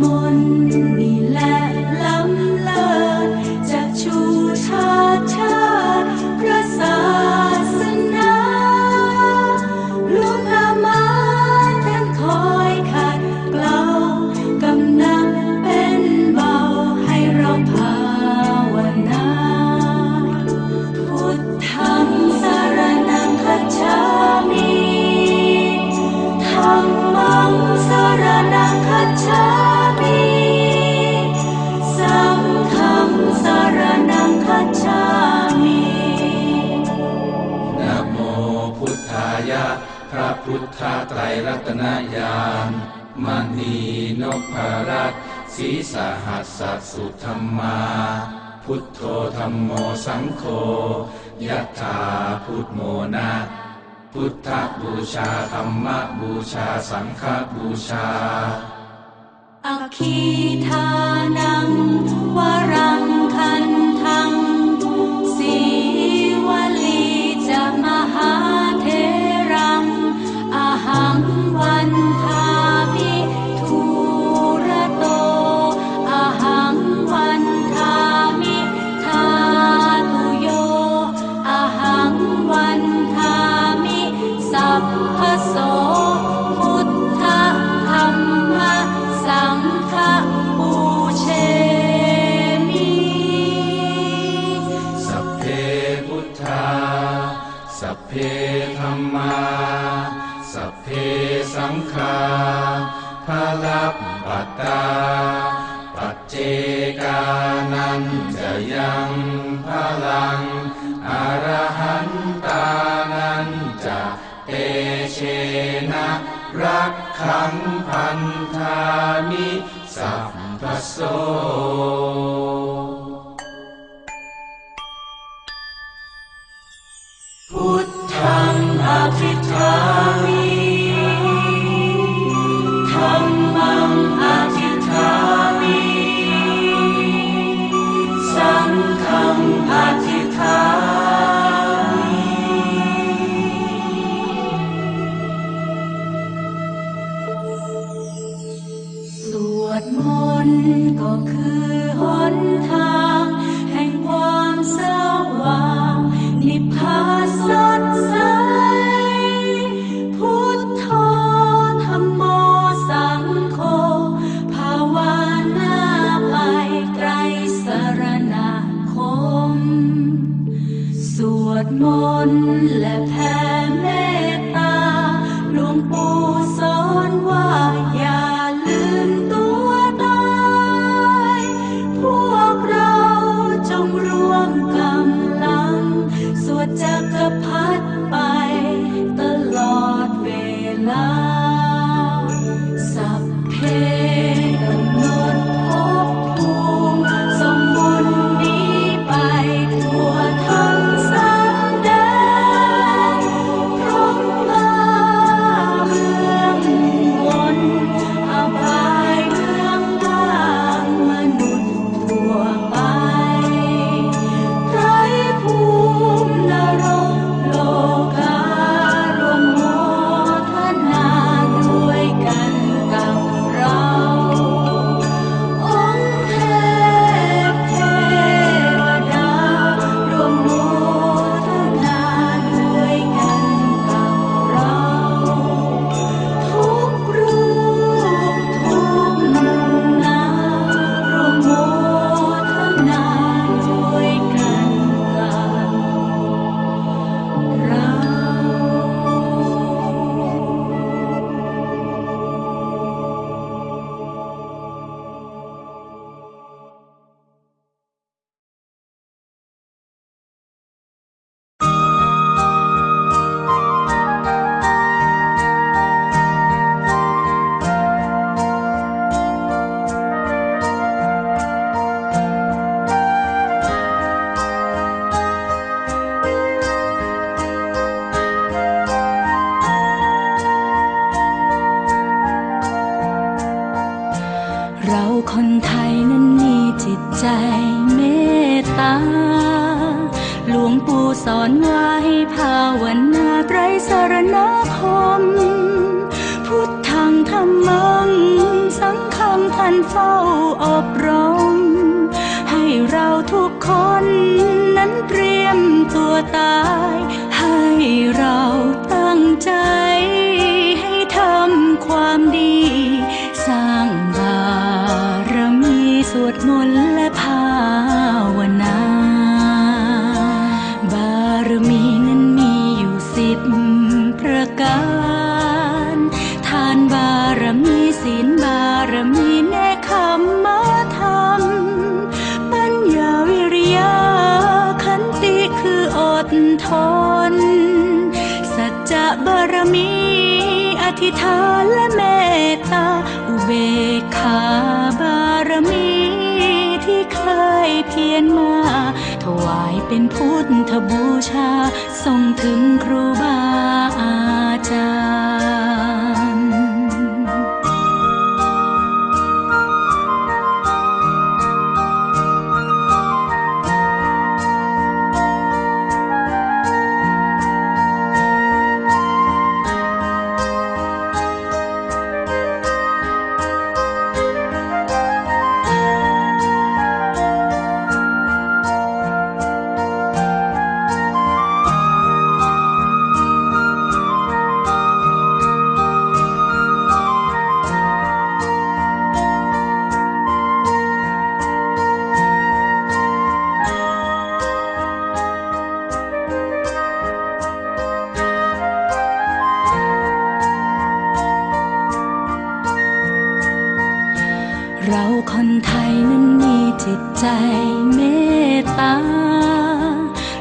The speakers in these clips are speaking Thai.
มนนี่แล้ำเลิจากชูชาชาติพระศาสนาหลวงอามท่านคอยขเกลากำนัเป็นเบาใหเราภาวนา พุทธังสารนังคัามิธรรมังสารนังคัามิ พระพุทธไตรรัตนญาณมณีนพรัตศีสหัสสสุธรรมา พุทโธธรรมโมสังโฆยัตถาพุทโมนาพุทธบูชาธรรมบูชาสังฆบูชาอคีทานังวรัง จะยังพลังอรหันตานันจะเตเชนะรักขังพันธามิสัพพโสพุทธังอธิธฐามิำท่านเฝ้าอบรม ให้เราทุกคนนั้นเตรียมตัวตาย ให้เราตั้งใจ ให้ทำความดี สร้างบารมีสวดมนต์ ธิษฐานและเมตตา อุเบกขาบารมีที่เคยเพียรมา ถวายเป็นพุทธบูชาส่งถึงครู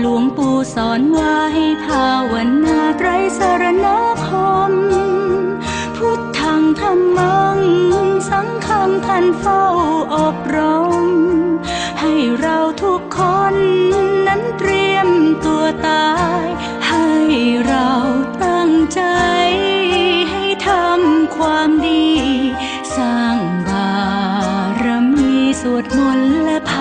หลวงปู่สอนว่าให้ภาวนาไตรสรณคม พุทธังธรรมัง สังฆังท่านเฝ้าอบรม ให้เราทุกคนนั้นเตรียมตัวตาย ให้เราตั้งใจ ให้ทำความดี สร้างบารมีสวดมนต์และภ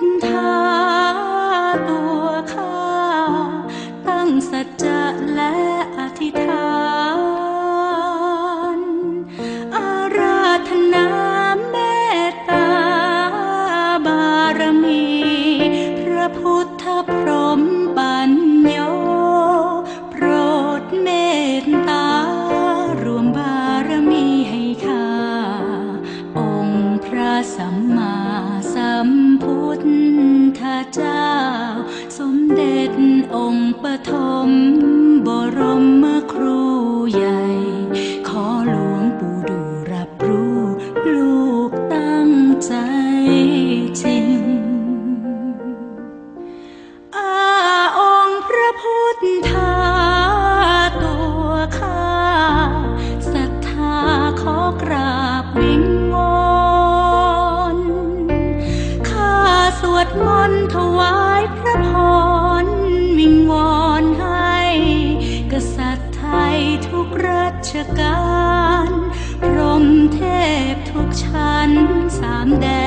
ทธาตัวข้า ตั้งสัจจะและอธิษฐาน อาราธนาเมตตาบารมี พระพุทธพร จริง อาองพระพุทธาตัวข้าศรัทธาขอกราบวิงวอนข้าสวดมนต์ถวายพระพรวิงวอนให้ กษัตริย์ไทยทุกรัชกาลพรมเทพทุกชั้นสามแดน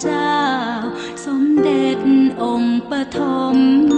เจ้า สมเด็จองค์ปฐม